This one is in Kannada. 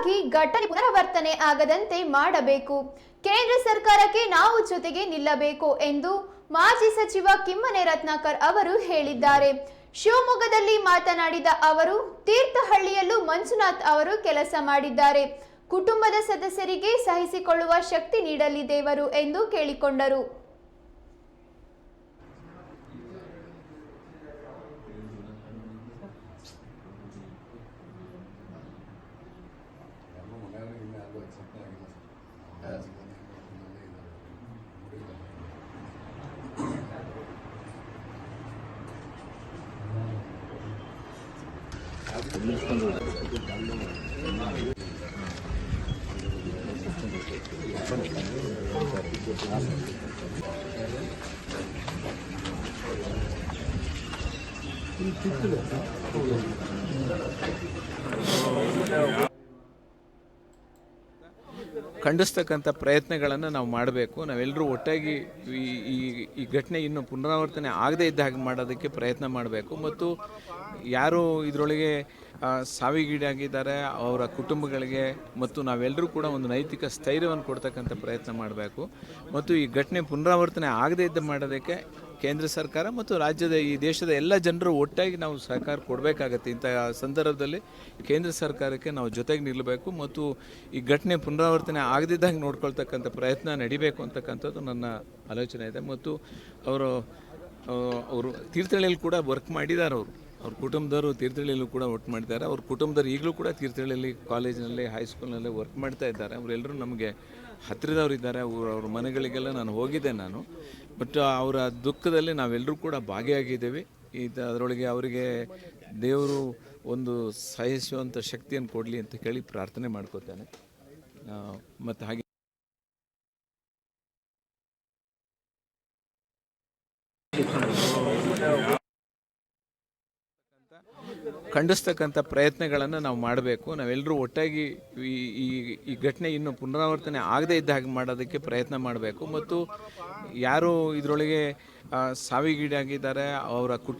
ಹಾಗಾಗಿ ಘಟನೆ ಪುನರಾವರ್ತನೆ ಆಗದಂತೆ ಮಾಡಬೇಕು. ಕೇಂದ್ರ ಸರ್ಕಾರಕ್ಕೆ ನಾವು ಜೊತೆಗೆ ನಿಲ್ಲಬೇಕು ಎಂದು ಮಾಜಿ ಸಚಿವ ಕಿಮ್ಮನೆ ರತ್ನಾಕರ್ ಅವರು ಹೇಳಿದ್ದಾರೆ. ಶಿವಮೊಗ್ಗದಲ್ಲಿ ಮಾತನಾಡಿದ ಅವರು, ತೀರ್ಥಹಳ್ಳಿಯಲ್ಲೂ ಮಂಜುನಾಥ್ ಅವರು ಕೆಲಸ ಮಾಡಿದ್ದಾರೆ. ಕುಟುಂಬದ ಸದಸ್ಯರಿಗೆ ಸಹಿಸಿಕೊಳ್ಳುವ ಶಕ್ತಿ ನೀಡಲಿ ದೇವರು ಎಂದು ಕೇಳಿಕೊಂಡರು. 이 뒷뜰 없어? ಖಂಡಿಸ್ತಕ್ಕಂಥ ಪ್ರಯತ್ನಗಳನ್ನು ನಾವು ಮಾಡಬೇಕು. ನಾವೆಲ್ಲರೂ ಒಟ್ಟಾಗಿ ಈ ಈ ಘಟನೆ ಇನ್ನು ಪುನರಾವರ್ತನೆ ಆಗದೇ ಇದ್ದ ಹಾಗೆ ಮಾಡೋದಕ್ಕೆ ಪ್ರಯತ್ನ ಮಾಡಬೇಕು. ಮತ್ತು ಯಾರು ಇದರೊಳಗೆ ಸಾವಿಗೀಡಾಗಿದ್ದಾರೆ, ಅವರ ಕುಟುಂಬಗಳಿಗೆ, ಮತ್ತು ನಾವೆಲ್ಲರೂ ಕೂಡ ಒಂದು ನೈತಿಕ ಸ್ಥೈರ್ಯವನ್ನು ಕೊಡ್ತಕ್ಕಂಥ ಪ್ರಯತ್ನ ಮಾಡಬೇಕು. ಮತ್ತು ಈ ಘಟನೆ ಪುನರಾವರ್ತನೆ ಆಗದೇ ಇದ್ದ ಮಾಡೋದಕ್ಕೆ ಕೇಂದ್ರ ಸರ್ಕಾರ ಮತ್ತು ರಾಜ್ಯದ ಈ ದೇಶದ ಎಲ್ಲ ಜನರು ಒಟ್ಟಾಗಿ ನಾವು ಸಹಕಾರ ಕೊಡಬೇಕಾಗತ್ತೆ. ಇಂಥ ಸಂದರ್ಭದಲ್ಲಿ ಕೇಂದ್ರ ಸರ್ಕಾರಕ್ಕೆ ನಾವು ಜೊತೆಗೆ ನಿಲ್ಲಬೇಕು ಮತ್ತು ಈ ಘಟನೆ ಪುನರಾವರ್ತನೆ ಆಗದಿದ್ದಂಗೆ ನೋಡ್ಕೊಳ್ತಕ್ಕಂಥ ಪ್ರಯತ್ನ ನಡಿಬೇಕು ಅಂತಕ್ಕಂಥದ್ದು ನನ್ನ ಆಲೋಚನೆ ಇದೆ. ಮತ್ತು ಅವರು ಅವರು ತೀರ್ಥಹಳ್ಳಿಯಲ್ಲಿ ಕೂಡ ವರ್ಕ್ ಮಾಡಿದ್ದಾರೆ ಅವರು. ಅವ್ರ ಕುಟುಂಬದವರು ತೀರ್ಥಹಳ್ಳಿಯಲ್ಲೂ ಕೂಡ ವರ್ಕ್ ಮಾಡಿದ್ದಾರೆ ಅವ್ರ ಕುಟುಂಬದವ್ರು ಈಗಲೂ ಕೂಡ ತೀರ್ಥಹಳ್ಳಿಯಲ್ಲಿ ಕಾಲೇಜಿನಲ್ಲಿ ಹೈಸ್ಕೂಲ್ನಲ್ಲಿ ವರ್ಕ್ ಮಾಡ್ತಾ ಇದ್ದಾರೆ. ಅವರೆಲ್ಲರೂ ನಮಗೆ ಹತ್ತಿರದವ್ರು ಇದ್ದಾರೆ. ಅವ್ರ ಅವ್ರ ಮನೆಗಳಿಗೆಲ್ಲ ನಾನು ಹೋಗಿದ್ದೆ ನಾನು. ಬಟ್ ಅವರ ದುಃಖದಲ್ಲಿ ನಾವೆಲ್ಲರೂ ಕೂಡ ಭಾಗಿಯಾಗಿದ್ದೇವೆ. ಇದು, ಅದರೊಳಗೆ ಅವರಿಗೆ ದೇವರು ಒಂದು ಸಹಿಸುವಂಥ ಶಕ್ತಿಯನ್ನು ಕೊಡಲಿ ಅಂತ ಕೇಳಿ ಪ್ರಾರ್ಥನೆ ಮಾಡ್ಕೋತೇನೆ. ಮತ್ತು ಹಾಗೆ ಖಂಡಿಸ್ತಕ್ಕಂಥ ಪ್ರಯತ್ನಗಳನ್ನು ನಾವು ಮಾಡಬೇಕು. ನಾವೆಲ್ಲರೂ ಒಟ್ಟಾಗಿ ಈ ಈ ಘಟನೆ ಇನ್ನು ಪುನರಾವರ್ತನೆ ಆಗದೇ ಇದ್ದ ಹಾಗೆ ಮಾಡೋದಕ್ಕೆ ಪ್ರಯತ್ನ ಮಾಡಬೇಕು. ಮತ್ತು ಯಾರು ಇದರೊಳಗೆ ಸಾವಿಗೀಡಾಗಿದ್ದಾರೆ, ಅವರ ಕುಟುಂಬ